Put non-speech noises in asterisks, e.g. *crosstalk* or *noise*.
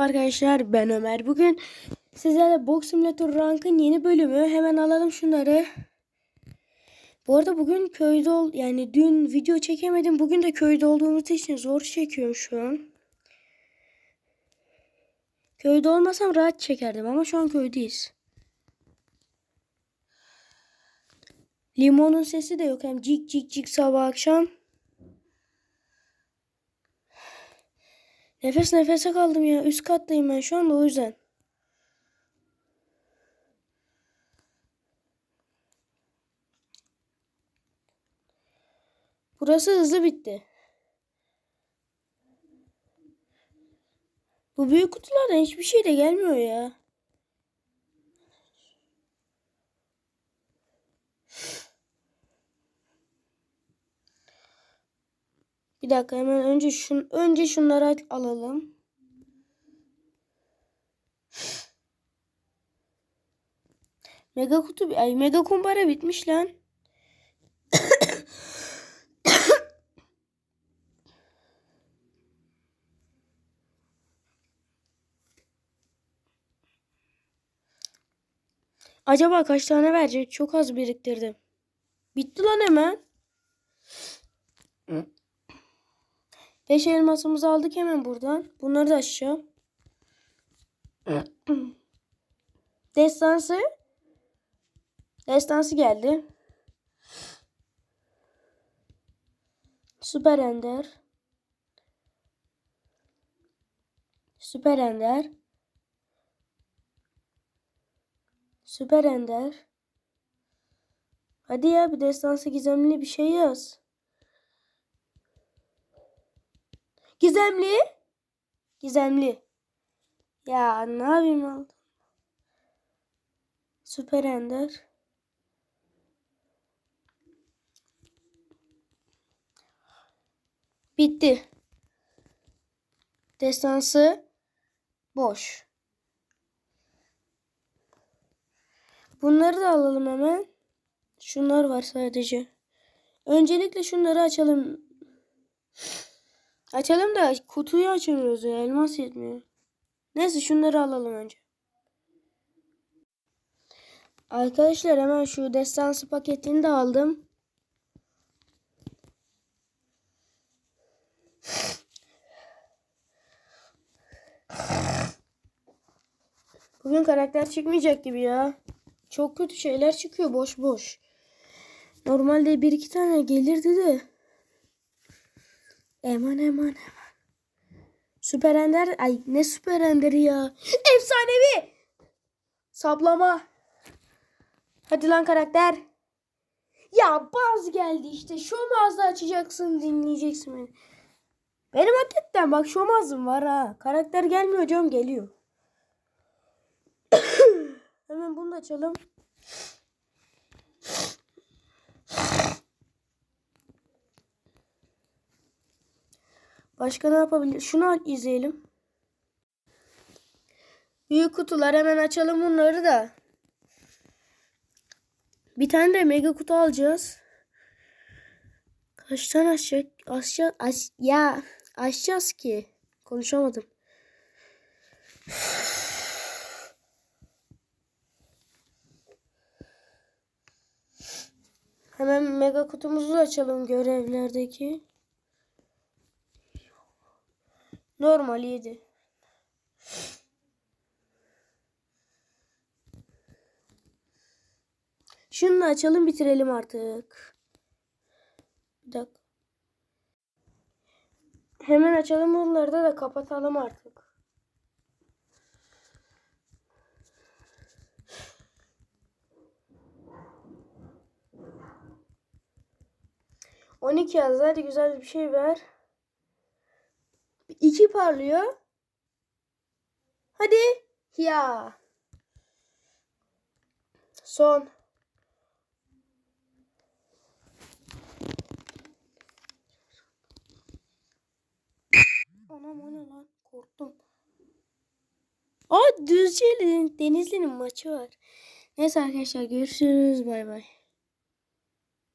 Arkadaşlar ben Ömer. Bugün sizlerle Box Simulator Rank'ın yeni bölümü. Hemen alalım şunları. Bu arada bugün köyde ol yani dün video çekemedim. Bugün de köyde olduğumuz için zor çekiyorum şu an. Köyde olmasam rahat çekerdim ama şu an köydeyiz. Limonun sesi de yok hem cik cik cik sabah akşam. Nefes nefese kaldım ya. Üst kattayım ben şu anda o yüzden. Burası hızlı bitti. Bu büyük kutulardan hiçbir şey de gelmiyor ya. Bir dakika hemen önce şun önce şunları alalım. Mega kutu ay mega kumbara bitmiş lan. Acaba kaç tane verecek? Çok az biriktirdim. Bitti lan hemen. Beş elmasımızı aldık hemen buradan. Bunları da aşağı. *clears throat* Destansı. Destansı geldi. Süper Ender. Süper Ender. Süper Ender. Hadi ya bir destansı gizemli bir şey yaz. Gizemli. Gizemli. Ya ne yapayım aldım. Süper Ender. Bitti. Destansı boş. Bunları da alalım hemen. Şunlar var sadece. Öncelikle şunları açalım. Açalım da kutuyu açamıyoruz ya. Elmas yetmiyor. Neyse şunları alalım önce. Arkadaşlar hemen şu destansı paketini de aldım. Bugün karakter çıkmayacak gibi ya. Çok kötü şeyler çıkıyor boş boş. Normalde bir iki tane gelirdi de. Eman eman eman. Süper Ender. Ay ne Süper Ender'i ya. Efsanevi. Saplama. Hadi lan karakter. Ya baz geldi işte. Şomazda açacaksın dinleyeceksin beni. Benim hakikaten bak şomazım var ha. Karakter gelmiyor canım geliyor. *coughs* Hemen bunu da açalım. Başka ne yapabilir? Şunu izleyelim. Büyük kutular hemen açalım bunları da. Bir tane de mega kutu alacağız. Kaç tane açacak? Açacağız. Aç, ya açacağız ki. Konuşamadım. Hemen mega kutumuzu açalım görevlerdeki. Normal 7. Şunu açalım bitirelim artık. Bir dakika. Hemen açalım bunları da, da kapatalım artık. On iki yaz. Hadi güzel bir şey ver. İki parlıyor. Hadi. Ya. Son. Anam o ne lan? Korktum. Aa Düzce'li Denizli'nin maçı var. Neyse arkadaşlar görüşürüz. Bay bay.